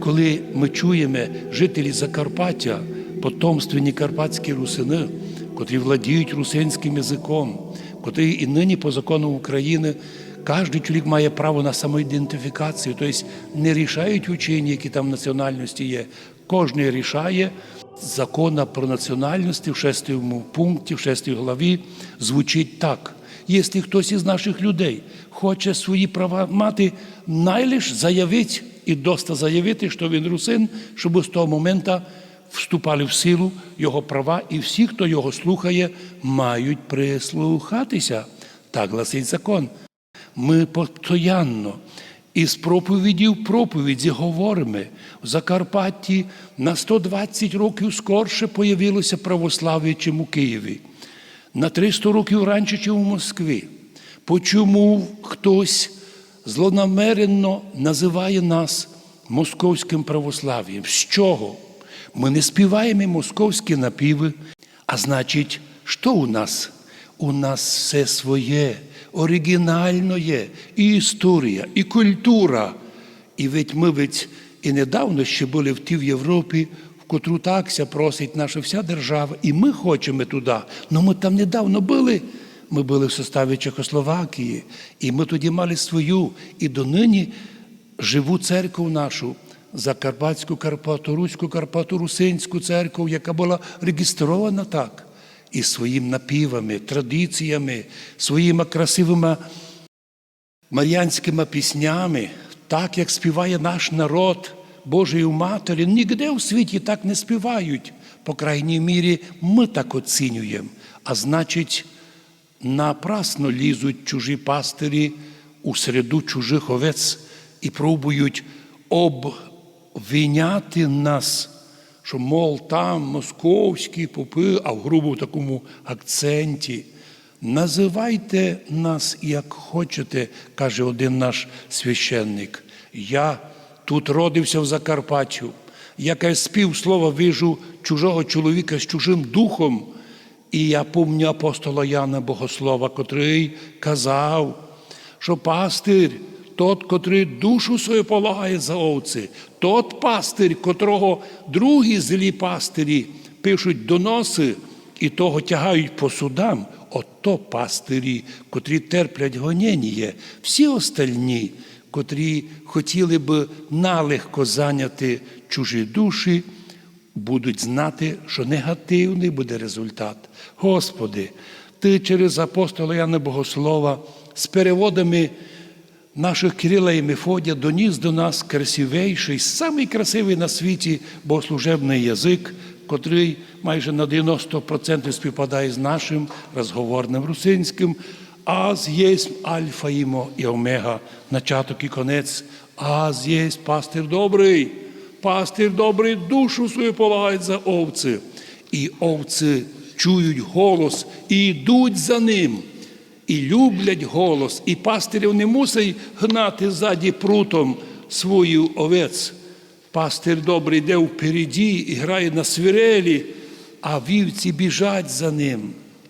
Коли ми чуємо жителі Закарпаття, потомственні карпатські русини, котрі владіють русинським язиком, котрі і нині по закону України кожен чоловік має право на самоідентифікацію, тобто не рішають учені, які там національності є. Кожен рішає закона про національності в шестому пункті, в шестій главі звучить так. Якщо хтось із наших людей хоче свої права мати, найлиш заявить і доста заявити, що він русин, щоб з того моменту вступали в силу його права, і всі, хто його слухає, мають прислухатися. Так гласить закон. Ми постоянно із проповіді в проповіді говоримо. В Закарпатті на 120 років скорше появилося православ'я, чим у Києві. На 300 років раніше, чим у Москві. Почому хтось злонамеренно називає нас московським православ'ям? З чого? Ми не співаємо московські напіви, а значить, що у нас? У нас все своє, оригінально і історія, і культура. І ведь ми ведь і недавно ще були в ті в Європі, в котру такся просить наша вся держава, і ми хочемо туди. але ми там недавно були. Ми були в составі Чехословакії, і ми тоді мали свою, і донині живу церкву нашу, Закарпатську Карпату, Руську Карпату, Русинську церкву, яка була реєстрована так, і своїми напівами, традиціями, своїми красивими мар'янськими піснями, так як співає наш народ Божої Матері, ніде у світі так не співають. По крайній мірі, ми так оцінюємо. А значить, напрасно лізуть чужі пастирі у середу чужих овець і пробують обвиняти нас, що, мов, там московські попи, а в грубо такому акценті. Називайте нас, як хочете, каже один наш священник. Я тут родився в Закарпаттю. Я спів слова вижу чужого чоловіка з чужим духом. І я помню апостола Яна Богослова, котрий казав, що пастир, тот, котрий душу свою полагає за овці, тот пастир, котрого другі злі пастирі пишуть доноси і того тягають по судам, ото пастирі, котрі терплять гонєння, всі остальні, котрі хотіли би налегко зайняти чужі душі, будуть знати, що негативний буде результат. Господи, Ти через апостола Яна Богослова з переводами наших Кирила і Мефодія доніс до нас красивейший, самий красивий на світі богослужебний язик, котрий майже на 90% співпадає з нашим розговорним русинським. Аз єсть альфа імо і омега, начаток і конець, аз єсть пастир добрий. Пастир добрий душу свою полагає за овці. І овці чують голос і йдуть за ним, і люблять голос, і пастирів не мусить гнати ззаді прутом свою овець. Пастир добрий йде впереді і грає на свирелі, а вівці біжать за ним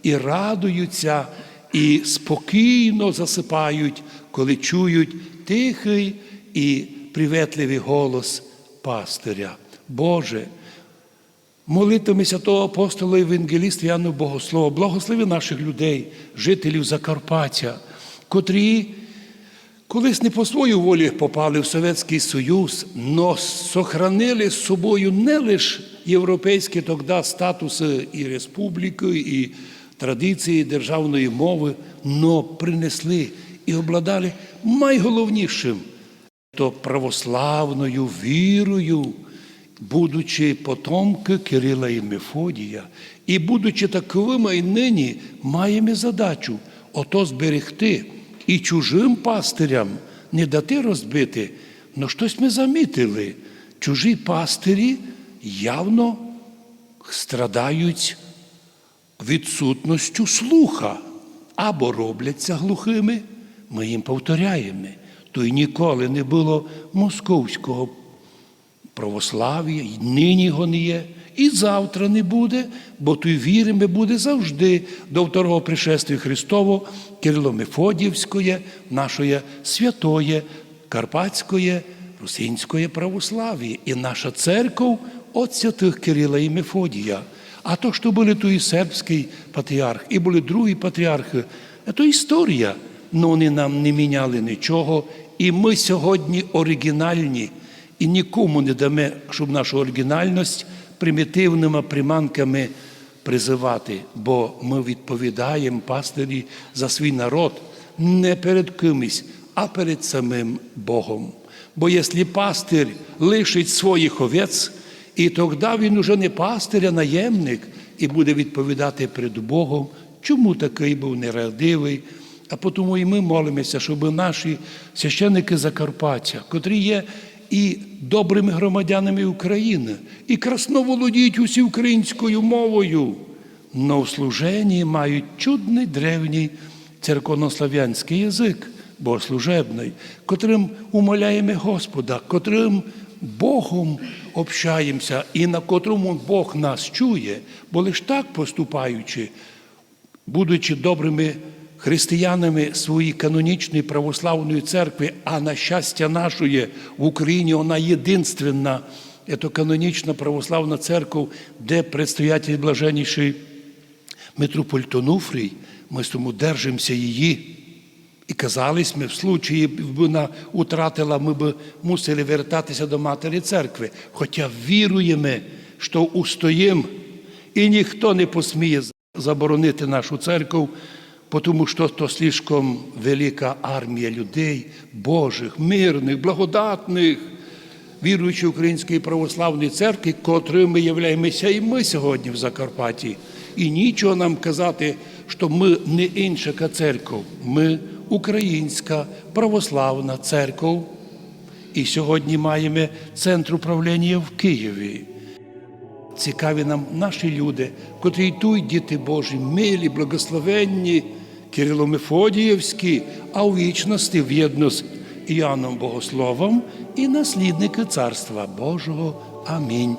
і радуються, і спокійно засипають, коли чують тихий і приветливий голос пастиря. Боже, молитвами святого апостола Євангеліста Яну Богослова, благослови наших людей, жителів Закарпаття, котрі колись не по своїй волі попали в Совєтський Союз, но сохранили з собою не лише європейські тоді статуси і республіки, і традиції державної мови, но принесли і обладали найголовнішим то православною вірою, будучи потомки Кирила і Мефодія, і будучи таковими і нині, маємо задачу ото зберегти і чужим пастирям не дати розбити. Ну щось ми замітили. Чужі пастирі явно страдають відсутністю слуха або робляться глухими, ми їм повторяємо. То й ніколи не було московського православ'я, і нині його не є, і завтра не буде, бо той віримо буде завжди до второго пришествия Христового, Кирило Мефодіївської, нашої святої, Карпатської русинської православ'я. І наша церква от святих Кирила і Мефодія. А то, що були то і сербський патріарх, і були другі патріархи, це історія. Ну вони нам не міняли нічого. І ми сьогодні оригінальні. І нікому не дамо, щоб нашу оригінальність примітивними приманками призивати, бо ми відповідаємо пастирі за свій народ не перед кимось, а перед самим Богом. Бо якщо пастир лишить своїх овець, і тоді він уже не пастир, а наємник, і буде відповідати перед Богом, чому такий був нерадивий. А тому і ми молимося, щоб наші священники Закарпаття, котрі є і добрими громадянами України, і красно володіють усі українською мовою, но в служенні мають чудний древній церковнослав'янський язик, богослужебний, котрим умоляємо Господа, котрим Богом общаємося і на котрому Бог нас чує, бо лиш так поступаючи, будучи добрими християнами своєї канонічної православної церкви, а на щастя нашої в Україні вона єдинственна, це канонічна православна церква, де предстоятель блаженніший митрополит Онуфрій, ми з тому держимося її. І казались ми, в случаї, б вона утратила, ми б мусили вертатися до Матері церкви. Хоча віруємо, що устоїм, і ніхто не посміє заборонити нашу церкву, тому що то слишком велика армія людей, Божих, мирних, благодатних, віруючої Української православної церкви, котрою ми являємося і ми сьогодні в Закарпатті. І нічого нам казати, що ми не інша церква, ми Українська православна церква. І сьогодні маємо центр управління в Києві. Цікаві нам наші люди, котрі йдуть, діти Божі, милі, благословенні, Кирило Мефодіївські, а у вічності в'єдно з Іоанном Богословом і наслідники Царства Божого. Амінь.